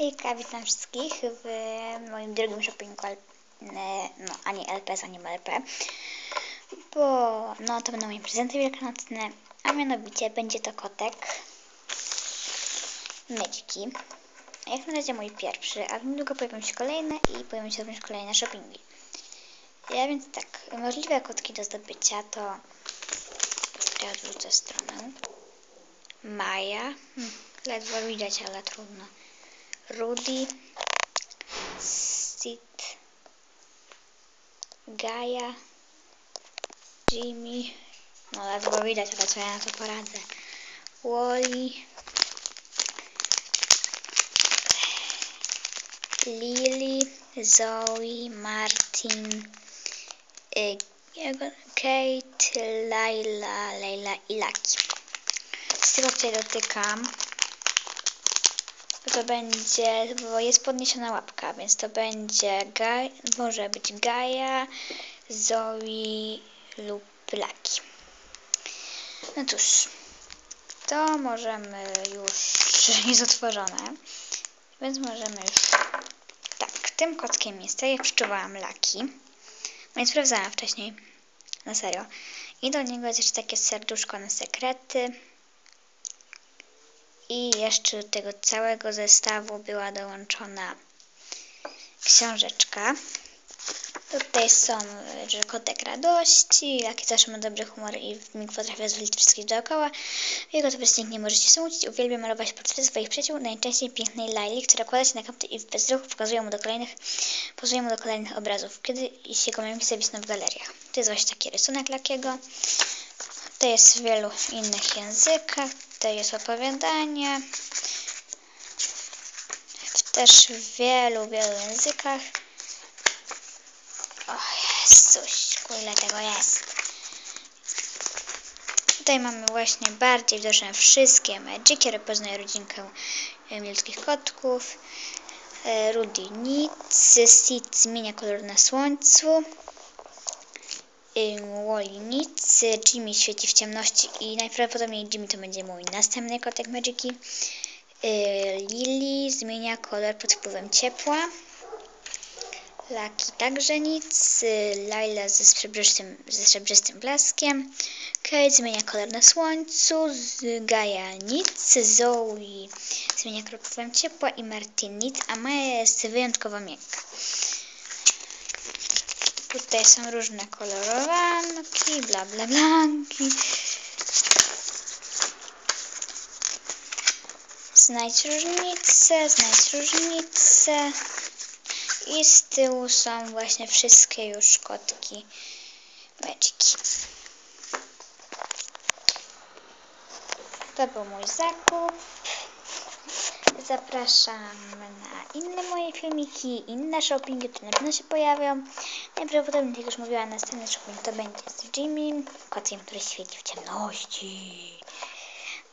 Hejka, witam wszystkich w moim drugim shoppingu, no ani LPS, ani LP, bo no to będą moje prezenty wielkanocne, a mianowicie będzie to kotek Medziki. Jak na razie mój pierwszy, a niedługo pojawią się kolejne i pojawią się również kolejne shoppingi. Ja więc tak, możliwe kotki do zdobycia to, ja odwrócę stronę, Maja, hmm, ledwo widać, ale trudno. Rudy, Sid, Gaia, Jimmy, no ledwo widać, ale co ja na to poradzę. Wally, Lily, Zoe, Martin, y, Kate, Laila, Leila i Laki. Z tego, ja dotykam, to będzie, bo jest podniesiona łapka, więc to będzie, Gaj, może być Gaja, Zoe lub Laki. No cóż, to możemy już, jest otworzone, więc możemy już, tak, tym kotkiem jest, ja przeczuwałam Laki, nie sprawdzałam wcześniej, na serio. I do niego jest jeszcze takie serduszko na sekrety. I jeszcze do tego całego zestawu była dołączona książeczka. Tutaj są, że kotek radości, jaki zawsze ma dobry humor i mig potrafi rozwalić wszystkich dookoła. Jego to nikt nie może się smucić. Uwielbia malować portrety swoich przyjaciół, najczęściej pięknej Laili, która kłada się na kapty i bez ruchu pokazuje mu do kolejnych, mu do kolejnych obrazów, kiedy jego mimiki zawisną w galeriach. To jest właśnie taki rysunek Lakiego. To jest w wielu innych językach. To jest opowiadanie. Też w wielu, wielu językach. O Jezus, ile tego jest. Tutaj mamy właśnie bardziej widoczne wszystkie Magiki, które poznaje rodzinkę ludzkich kotków. E, Rudy nic, Sid zmienia kolor na słońcu. Wally nic, Jimmy świeci w ciemności i najprawdopodobniej Jimmy to będzie mój następny kotek Magiki. Y, Lily zmienia kolor pod wpływem ciepła. Laki także nic. Laila ze srebrzystym, ze srebrzystym blaskiem. Kate zmienia kolor na słońcu. Gaia nic. Zoe zmienia kolor pod wpływem ciepła i Martin nic, a Maja jest wyjątkowo miękka. Tutaj są różne kolorowanki, bla bla blanki. Znajdź różnicę, znajdź różnicę. I z tyłu są właśnie wszystkie już kotki Magiki. To był mój zakup. Zapraszam na inne moje filmiki, inne shoppingi, które na pewno się pojawią. Najprawdopodobniej, jak już mówiłam, następny shopping to będzie z Jimmy, kotkiem, który świeci w ciemności.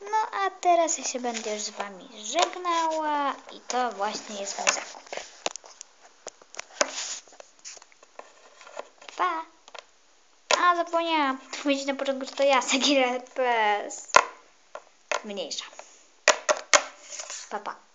No a teraz ja się będę już z Wami żegnała i to właśnie jest mój zakup. Pa! A, zapomniałam powiedzieć na początku, że to ja, Sagir PS. Mniejsza. Pa, pa.